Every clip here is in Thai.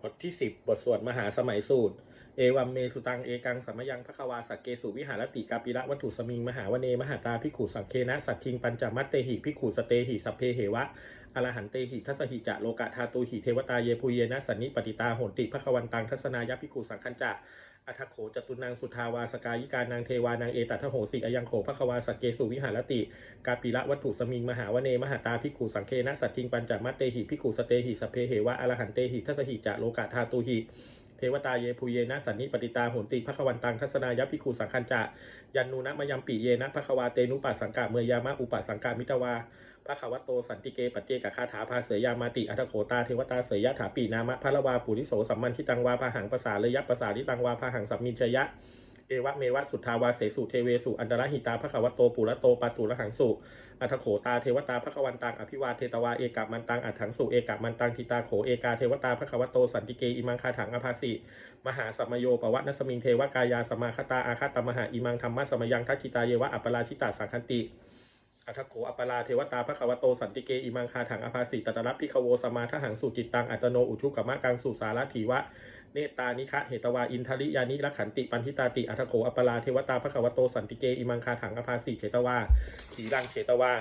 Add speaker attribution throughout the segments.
Speaker 1: บทที่สิบบทสวดมหาสมัยสูตร เอวัมเมสุตังเอกังสัมยังพระควาสักเกสุวิหารติกาปิระวัตถุสมิงมหาวเนมหาตาพิขูสังเคนะสัตทิงปัญจมัตเตหิพิขูสเตหิสัพเพเหวะอรหันเตหิทัสหิจะโลกะธาตุหิเทวตาเยภูเยนะสันนิปติตาโหนติพระควันตังทัศนายพิขูสังคัญจะ อัทโขจตุนังสุทาวาสกายิกานางเทวานางเอตัทโหสิอยังโขพระควาสกเกสุวิหารติ กาปิระวัตถุสมิงมหาวเนมหาตาพิกขุสังเคนะสัตทิงปัญจมัตเตหิพิกขุสเตหิสเพเหวะอรหันเตหิทัสหิจะโลกะธาตุหิเทวตาเยภูเยนะสันนิปติตาโหนติพระควันตังทัศนายพิคูสังคัญจะยันนูนะมยัมปิเยนะพระควาเตนุปัสสังกะเมยามะอุปัสังกามิตวา พระขวัตโตสันติเกปัจเจกคาถาภาเสยามาติอัตโขตาเทวตาเสยยะถาปีนามะพระละวาปุริโสสัมมันทิตังวาพาหังภาษาเลยยะภาษาลิตังวาพาหังสัมมินชยะเอวะเมวะสุทธาวาเสสุเทเวสุอันตรหิตาพระขวัตโตปุระโตปาตุระหังสุอัทโขตาเทวตาพระควันตังอภิวาเทตวาเอกามันตังอัฏฐังสุเอกามันตังทิตาโขเอกาเทวตาพระควัตโตสันติเกอิมังคาถังอภาสิมหาสัมมโยปวัตนสมิงเทวกายาสมาคตาอาคาตมหาอิมังธรรมะสมยังทักขิตาเยวะอัปปราชิตาสังคันติ อัทโขอัปปราเทวตาพระควัตโตสันติเกอิมังคาถังอภาสิตตระพิคโวสมาทหังสุจิตตังอัตโนอุชุกมะกังสุสารถีวะเนตานิคะเหตวาอินทริยานิรักขันติปันทิตาติอัทโขอัปปราเทวตาพระขวโตสันติเกอิมังคาถังอภาสีเฉตวาขีรังเฉตวา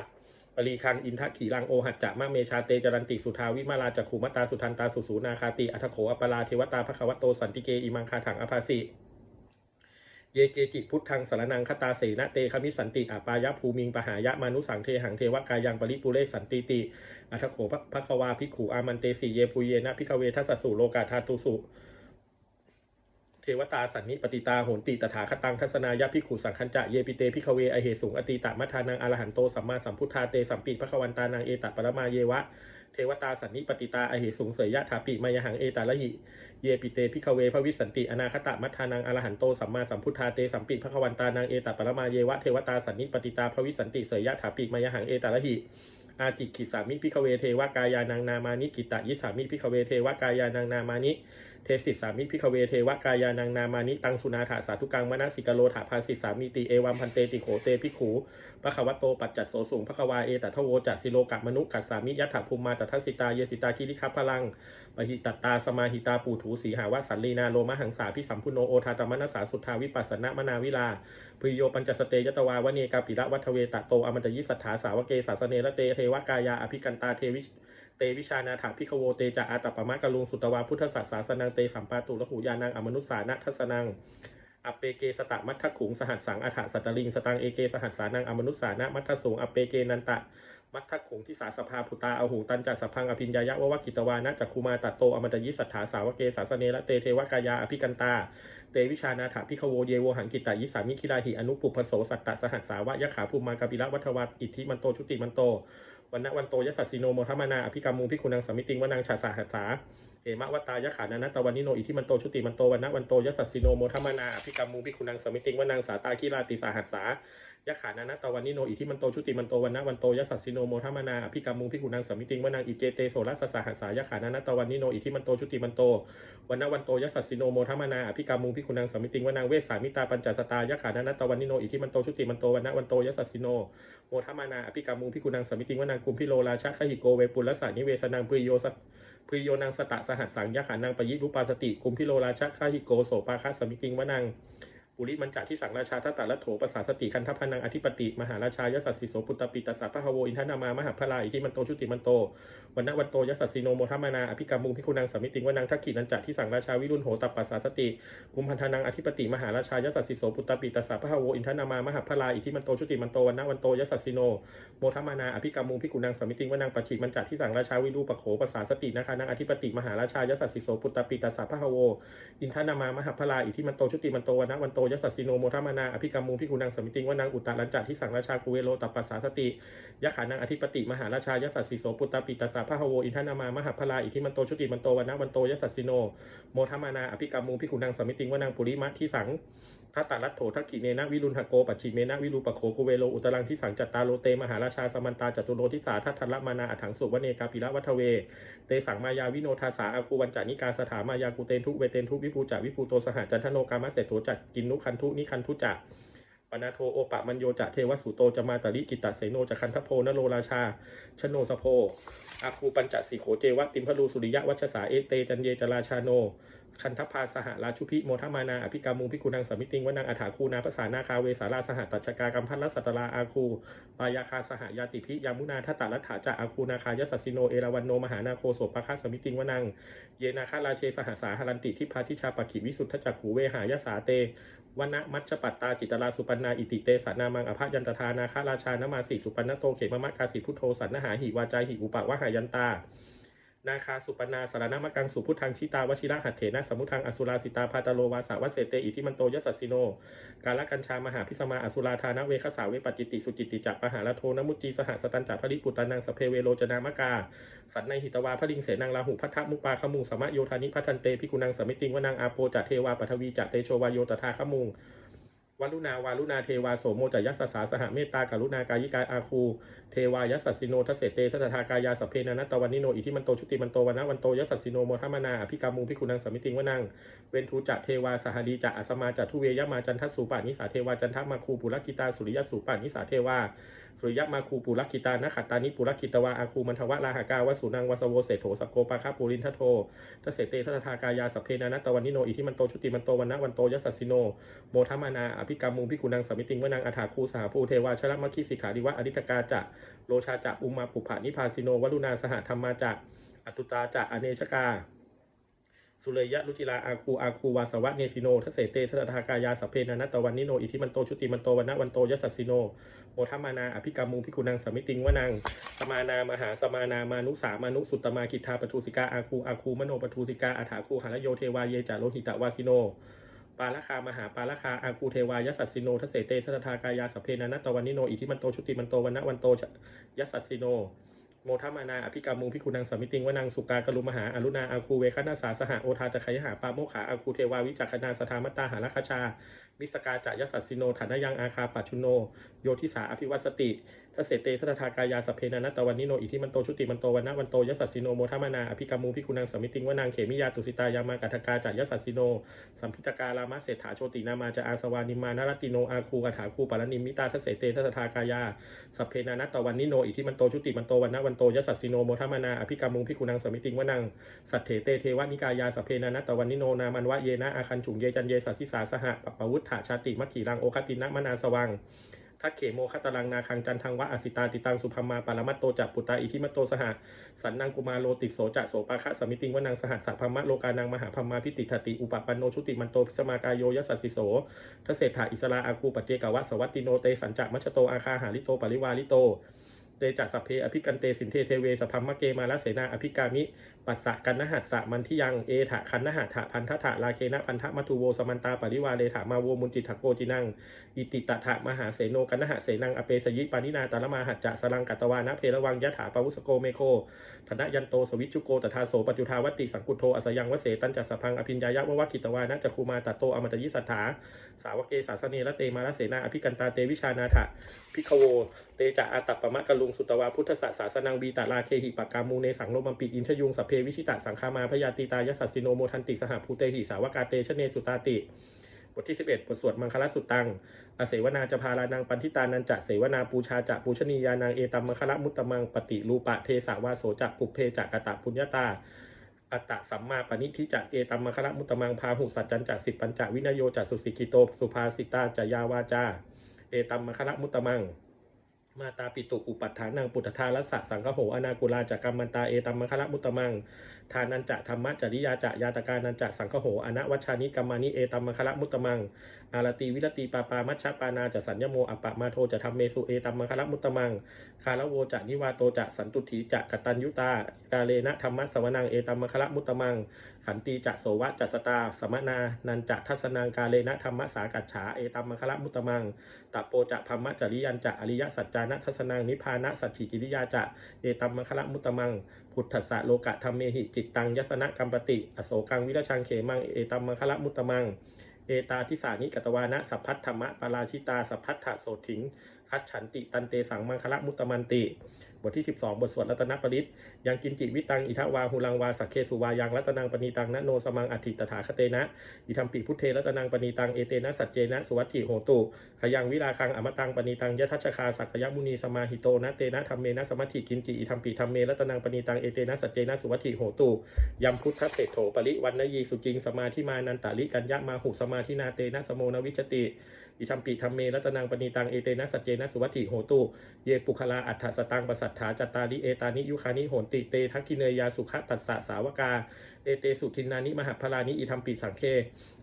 Speaker 1: ปรีคังอินทะขีรังโอหัจจะมะเมชาเตจรันติสุทาวิมาลาจักขุมตาสุทันตาสุสูนาคาติอัทโขอัปปราเทวตาพระขวโตสันติเกอิมังคาถังอภาสี เยเกจิพุทธังสารนังคตาเสนะเตคมิสันติอาปายะภูมิงปหายะมานุสังเทหังเทวกายังปริปุเรสันติติอัทโขพระควาภิกขุอามันเตสีเยภูเยนะพิกเวทัสสุโลกาธาตุสุเทวตาสันนิปติตาโหนติตถาคตังทัศนายพิขุสังคัญจะเยปิเตพิกเวอเหสุงอติตะมัทานังอรหันโตสัมมาสัมพุทธาเตสัมปิพระควันตานังเอตปรมาเยวะ เทวตาสันนิปติตาอเหสุงเสยยะถาปิมายหังเอตาละหิ เยปิเตพิกเวพระวิสันติ อนาคตะมัทานังอรหันโตสัมมาสัมพุทธาเตสัมปิภะควันตานังเอตปรมาเยวะเทวตาสันนิปติตาพระวิสันติเสยยะถาปิมายหังเอตาละหิอาจิกิสามิพิกเวเทวกายานังนามานิกิตะยิสามิพิกเวเทวกายานังนามานิ เทสิสามิพิกเวเทวกายานังนามานิตังสุนาถาสาธุกังมนสิกโลถาภาสิสามิติเอวัมพันเตติโขเตพิขูพระขวัตโตปัจจัตโสสุงพระควาเอตัทโวจัตสิโลกัมนุกัสสามิยัตถภูมิมาตัทสิตาเยสิตาคิริคัพพลังปหิตตาสมาหิตาปูถูสีหาวสันลีนาโลมหังสาพิสัมพุโนโอทาตมนัสสาสุทธาวิปัสสนมนาวิลาพโยปัญจสเตยตวาวเนกาปิระวัทเวตะโตอมันตยิสัทธาสาวเกสาสเนระเตเทวกายาอภิกันตาเทวิ เตวิชานาถาพิคโวเตจะอาตปมะกะลุงสุตวาพุทธศาสาสนังเตสัมปาตุระหูยานังอมนุสานะทัสนังอเปเกสตะมัทถขุงสหัสสังอัฏฐสัตลิงสตังเอเกสหัสสานังอมนุสานะมัทถสูงอเปเกนันตะมัทถขุงที่สาสภาพุตาอหูตันจัสพังอภิญญายะววกิตวานะจักคุมาตัตโตอมตยิสัทธาสาวเกสาสเนระเตเทวกายาอภิกันตา เตวิชานาถาพิคโวเยโวหังกิตายิสามิคิราหิอนุปุพโสสัตตะสหัสสาวะยะขาภูมากาปิระวัฒวัตอิทธิมันโตชุติมันโต วันณวันโตยสัสสิโนโมทมานาอภิกรรมูพิคุนังสมิติงวนังชาสาหัสสาเอมะวตายะขานานะตะวันนิโนอิทิมันโตชุติมันโตวันณวันโตยสัสสิโนโมทมานาอภิกรรมูพิคุนังสมิติงวนังสาตาคิราติสาหัสสา ยะขานานะตะวันนิโนอิทิมันโตชุติมันโตวันณวันโตยสัสสิโนโมทมนาอภิกรรมูพิคุนังสมิติงวนังอิเจเตโสรัสสาหัสสายะขานานะตะวันนิโนอิทิมันโตชุติมันโตวันณวันโตยสัสสิโนโมทมนาอภิกรรมูพิคุนังสมิติงวนังเวสามิตาปัญจสตายะขานานะตะวันนิโนอิทิมันโตชุติมันโตวันณวันโตยสัสสิโนโมทมนาอภิกรรมุงพิกุนังสมิติงวนังกุมพิโลราชาขหิโกเวปุลสานิเวสนังพริโยสพิโยนังสตะสหัสสังยะขานังปยิรุปาสติกุมพิโลราชาขหิโกโสปาคัสสมิติงวนัง ปุริมันจาที่สังราชาทัตตะละโถปสาสติคันทพนังอธิปติมหาราชายสัสสิโสปุตตปิตัสสะพะฮะโวอินทนามามหาพลาอิทิมันโตชุติมันโตวันณวันโตยสัสสิโนโมทมานาอภิกรรมุงพิกุนังสมิติงวนังทักขินันจาที่สังราชาวิรุณโหตัปปัสสาสติกุมพันธนังอธิปติมหาราชายสัสสิโสปุตตปิตัสสะพะฮะโวอินทนามามหาพลาอิทิมันโตชุติมันโตวันณวันโตยสัสสิโนโมทมานาอภิกรรมุงพิกุนังสมิติงวนังปัจฉิมันจัดที่สั่งราชาวิรูปโขปสาสตินะคะนังอธิปติมหาราชายสัสสิโสปุตตปิตาสาพะฮะโวอินทนามามหาพลาอิทิมันโตชุติมันโตวันนวันโตยสัสสิโนโมทมานาอภิกรรมุงพิกุนังสมิติงวนังอุตตรัญจัดที่สั่งราชากุเวโลตัปปัสสาสติยะขานังอธิปติมหาราชายสัสสิโสปุตตปิตาสาพะฮะโวอินทนามามหาพลาอิทิมันโตชุติมันโตวันนะวันโตยสัสสิโนโมทมานาอภิกรรมุงพิกุนังสมิติงวนังปุริมะที่สังทัตตารัตโถทักขิเนนะวิรุณหโกปัจฉิเมนะวิรูปโขกุเวโลอุตรังที่สังจัตตาโลเตมหาราชาสมันตาจตุโลทิสาทัตทละมานาอัถังสุวเนกาปิระวัทเว เตสังมายาวิโนทาสาอาคูวันจานิกาสถามายากุเตนทุเวเตนทุวิภูจาวิภูโตสหจันทโนกามะเสโถจักกินนุคันทุนิคันทุจักปนาโทโอปะมัญโยจะเทวสุโตจะมาตริกิตตเสโนจะคันทโพนโรราชา ชโนสโพอาคูปัญจสีโขเจวะติมพลูสุริยะวัชสาเอเตจันเยจราชาโน คันทพาสหราชุพิโมทมานาอภิกามุงพิกุนังสมิติงวนังอาถาคูนาภาษานาคาเวสาราสหตัชกากัมพันลสัตตราอาคูปายาคาสหยาติพิยามุนาทัตตาลัฐาจะอาคูนาคายสัสสิโนเอราวันโนมหานาโคโสปะคะสมิติงวนังเยนาคาราเชสหสาหรันติทิพาทิชาปกิวิสุทธจักขูเวหายสาเต วนะมัชปัตตาจิตราสุปันนาอิติเตสานามังอภยันตทานาคาราชานามาสีสุปันนโตเขมมะกาสีพุทโธสันนหาหิวาจาหิอุปะวะหายันตา นาคาสุปนาสารนามกังสุพุทธังชิตาวชิระหัตเถนะสมุทังอสุราสิตาพาตโลวาสาวเสเตอิทิมันโตยสัสสิโน กาลกัญชามหาพิสมาอสุราธานเวคสาเวปจิติสุจิติจักปหาลโทนมุจจีสหสตันจัพริปุตานังสเพเวโลจนามกา สันในหิตวาพระลิงเสนังลาหุพัทธมุปาขมุงสมะโยธานิพัทันเตพิกุนังสมิติงวนังอาโปจัตเทวาปทวีจัตเตโชวาโยตถาขมุง วารุณาวารุณาเทวาโสโมจยัสสาสหเมตตากรุณากายิกาอาคู เทวายัสสสิโนทเสเตทัตถากายาสเพนานตวันนิโนอิทิมันโตชุติมันโตวันะวันโตยัสสสิโนโมทมนาอภิกามุงพิกุณังสมิติงวนังเวนทูจะเทวาสหดีจะอสมาจะทุเวยมาจันทสุปานิสาเทวาจันทมาคูปุรกิตาสุริยสุปานิสาเทวา สุริยมาคูปุรักิตานะขัตตานิปุรักิตวาอาคูมันทวะลาหากาวสุนังวสโวเศโถสโกปาคาปูรินทโททเสเตทัตถากายาสเพนานัตวันนิโนอิทิมันโตชุติมันโตวันนะวันโตยัสสิโนโมทมานาอภิกรรมุงพิกุนังสมิติงวนังอาถาคูสหภูเทวาชลมัคคิสิขาริวะอริตกาจะโลชาจะอุมาปุภานิพาสิโนวรุณาสหธรรมาจะอตุตาจะอเนชกา สุเลยยะรุจิลาอาคูอาคูวาสวะเนสิโนทเสเตทัตถากายาสเพนานัตวันนิโนอิทิมันโตชุติมันโตวันนะวันโตยัสสสิโนโมทมานาอภิกรรมุงพิกุนังสมิติงวนังสมานามหาสมานามานุสามานุสุตตมาคิทาปทุสิกาอาคูอาคูมโนปทุสิกาอาถาคูหารโยเทวาเยจาโลหิตวาสิโนปาลคามหาปาลคาอาคูเทวายัสสิโนทเสเตทัตถากายาสเพนานัตวันนิโนอิทิมันโตชุติมันโตวันนะวันโตยัสสสิโน โมทมานาอภิกรรมุงพิคุนังสมิติงวนังสุกากรุมหาอรุณาอาคูเวคณาสาสหโอทาจะขยหาปาโมขาอาคูเทวาวิจักขนาสธามตตาหาราคชามิสกาจะยัสสสิโนฐานะยังอาคาปัชุโน โยทิสาอภิวัตสติ ทเสเตทัตถากายาสเพนานัตตวันนิโนอิทิมันโตชุติมันโตวันนะวันโตยัสสสิโนโมทมานาอภิกรรมุงพิกุนังสมิติงวนังเขมิยาตุสิตายามากัทกาจะยัสสสิโนสัมพิตการามะเศรษฐาโชตินามาจะอาสวานิมานารติโนอาคูกถาคูปารณิมิตาทเสเตทัตถากายาสเพนานัตตวันนิโนอิทิมันโตชุติมันโตวันนะวันโตยัสสสิโนโมทมานาอภิกรรมุงพิกุนังสมิติงวนังสัทเถเตเทวนิกายาสเพนานัตตวันนิโนนามันวะเยนะอาคันฉุงเยจันเยสัสสิสาสหะปปวุฒาชาติมัคขีรังโอคตินะมนาสวัง ทักเขโมคตลังนาคังจันทังวะอสิตาติตังสุภมมาปารมัตโตจักปุตตาอิทิมัตโตสหะสันนังกุมาโลติโสจะโสปาคะสมิติงวนังสหัสสะพมมะโลกานังมหาพมมาพิติทติอุปปันโนชุติมันโตพิสมากายโยยัสสิโสทเศรษฐาอิสราอาคูปจเจกวะสวัตติโนเตสัญจะมัชโตอาคาหาลิโตปริวาลิโตเตจัสเพอภิกันเตสินเทเทเวสพัมมะเกมาลเสนาอภิกามิ ปัสสะกันนหัสสะมันทิยังเอถะคันนหัตถะพันทะถะลาเคนะพันทะมัทุโวสมันตาปริวาเลถามาโวมุนจิตถโกจินังอิติตถะมหาเสโนกันนหะเสนังอเปสยิปานินาตาลมาหัจจะสลังกัตวานะเพรวังยะถาปวุสโกเมโคธนยันโตสวิชุโกตถาโสปัจจุทาวติสังกุโทอสยังวเสตันจัสพังอภิญญายะวะวะกิตวานะจัคูมาตโตอมตยิสัทธาสาวกเกสาสเนละเตมาลเสนาอภิกันตาเตวิชานาถะพิคโวเตจะอาตัปปมะกะลุงสุตวาพุทธศาสาสนังบีตาลาเคหิปกามูเนสังโลมัมปีอินชยุงสพเพวิชิตะสังคามาพยาตีตายสสสิโนโมทันติสหภูเตหิสาวกาเตชเนสุตาติ บทที่ 11 บทสวดมังคลสุตตังอเสวนาจะพาลานังปันทิตานันจะเสวนาปูชาจะปูชนียานังเอตัมมังคละมุตตมังปฏิรูปะเทสาวาโสจะปุเพจะกะตะปุญญาตาอัตตะสัมมาปณิทิจะเอตัมมังคละมุตตมังพาหุสัจจันจะสิปัญจวินโยจะสุสิกิโตสุภาสิตาจะยาวาจาเอตัมมังคละมุตตมัง มาตาปิตุอุปัฏฐานังปุตตทาลัสสะสังคโหอนากุลาจากกรรมันตาเอตัมมังคละมุตตมัง ทานันจะธรรมะจริยาจะยาตกานันจะสังคโหอนะวัชานิกรรมานิเอตัมมังคละมุตตมังอารตีวิรตีปาปามัชฌปานาจะสัญญโมอปปะมาโทจะทำเมสุเอตัมมังคละมุตตมัง คาระโวจะนิวาโตจะสันตุถีจะกตัญยุตากาเลนะธรรมะสวนังเอตัมมังคละมุตตมัง ขันตีจะโสวะจัสตา สมนา นันจะทัศนังกาเลนะธรรมะสากัจฉาเอตัมมังคละมุตตมังตัปโปจะพัมมะจริยันจะอริยสัจจานะทัศนังนิพานะสัจฉิกิริยาจะเอตัมมังคละมุตตมังพุทธัสสะโลกะธรรมเมหิจิตตังยสนะกัมปติ อโศกังวิรชังเขมังเอตัมมังคละมุตตมัง เอตาทิสานิกตวานะสัพพัทธรรมะปราชิตาสัพพัทธโสถิง คัจฉันติตันเตสังมังคละมุตตมันติ บทที่ 12 บทสวดรัตนปริตยังกินจิวิตังอิทวาหุลังวาสักเคสุวายังรัตนังปณีตังนโนสมังอัตถิตถาคเตนะอิทัมปิพุทเทรัตนังปณีตังเอเตนะสัจเจนะสุวัตถิโหตุขยังวิราคังอมตังปณีตังยทัชคาสักยมุนีสมาหิโตนะเตนะธรรมเมนะสมัติกินจิอิทัมปิธรรมเมรัตนังปณีตังเอเตนะสัจเจนะสุวัตถิโหตุยัมพุทธเศโถปริวันนยีสุจิงสมาธิมานันตาลิกัญญามาหุสมาธินาเตนะสโมนวิชติ อิทัมปีทัมเมรัตนังปณีตังเอเตนะสัจเจนะสุวัตถิโหตุ เยปุคลาอัฏฐสตังปสัทธาจตาริเอตานิยุคานิโหนติเตทักกิเนยาสุขตัสสะสาวกา เอเตสุทินนานิมหาพลานิอิทัมปิสังเค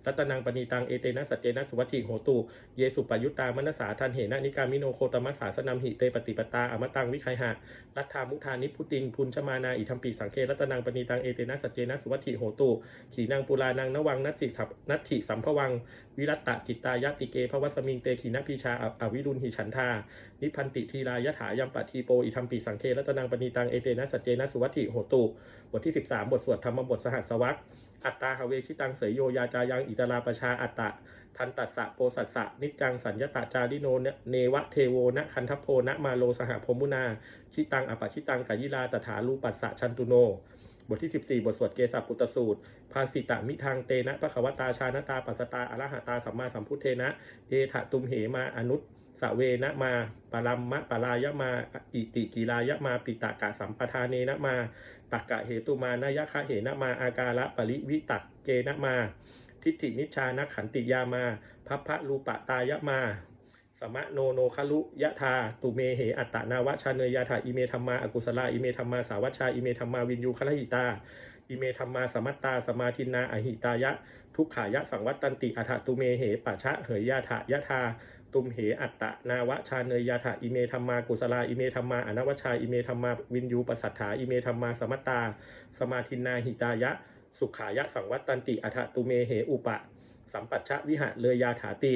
Speaker 1: รัตนังปณีตังเอเตนะสัจเจนะสุวัตถิโหตุเยสุปยุตตามนสาทันเหนะนิกามิโนโคตมัสสาสนัมหิเตปฏิปตาอมตังวิคัยหะรัฐามุทานิพุติงพุนชมานาอิทัมปิสังเครัตนังปณีตังเอเตนะสัจเจนะสุวัตถิโหตุขีนางปุรานังนวังนัตติสันัตถิสัมภวัง วิรัตตจิตตายติเกภวสมิงเตขีนพิชาอวิรุณหิฉันทานิพันติทีรายถายัมปะทีโปอิทัมปิสังเครัตนังปณีตังเอเตนะสัจเจนะสุวัตถิโหตุบทที่ 13 บทสวดธรรมบทสหัสวัตอัตตาหเวชิตังเสยโยยาจายังอิตราประชาอัตตะทันตัสสะโปสัสสะนิจังสัญญตาจาริโนเนวะเทโวนะคันทัพโพนะมาโลสหพมุนา ชิตังอปชิตังกายิลาตถาลูปัสสะชันตุโน บทที่ 14 บทสวดเกสาปุตสูตร ภาสิตะมิทางเตนะพระขวตาชานตาปัสตาอรหตาสัมมาสัมพุทเทนะเอถะตุมเหมาอนุตสเวนะมาปรัมมะปรายะมา อิติกิรายะมาปิตากะสัมปทานเนนะมา ตักกะเหตุมานายะคะเหนะมาอาการะปริวิตักเกนะมา ทิฏฐินิชานะขันติยามาพัพพะรูปะตายะมา สมะโนโนคลุยะธาตุเมเหอัตตนาวชาเนยาถาอิเมธรรมาอกุศลาอิเมธรรมาสาวัชชาอิเมธรรมาวินยูคลหิตาอิเมธรรมาสมัตตาสมาทินาอหิตายะ ทุกขายะสังวัตตันติอัฏฐตุเมเหปัชะเหยยาถายะธา ตุมเหอัตตะนาวชาเนยาถาอิเมธรรมากุศลาอิเมธรรมาอนวชาอิเมธรรมาวินยูปสัทธาอิเมธรรมาสมัตตา สมาทินาหิตายะ สุขายะสังวัตตันติอัตตุเมเหอุปะ สัมปัชชะวิหะเลยยาถาติ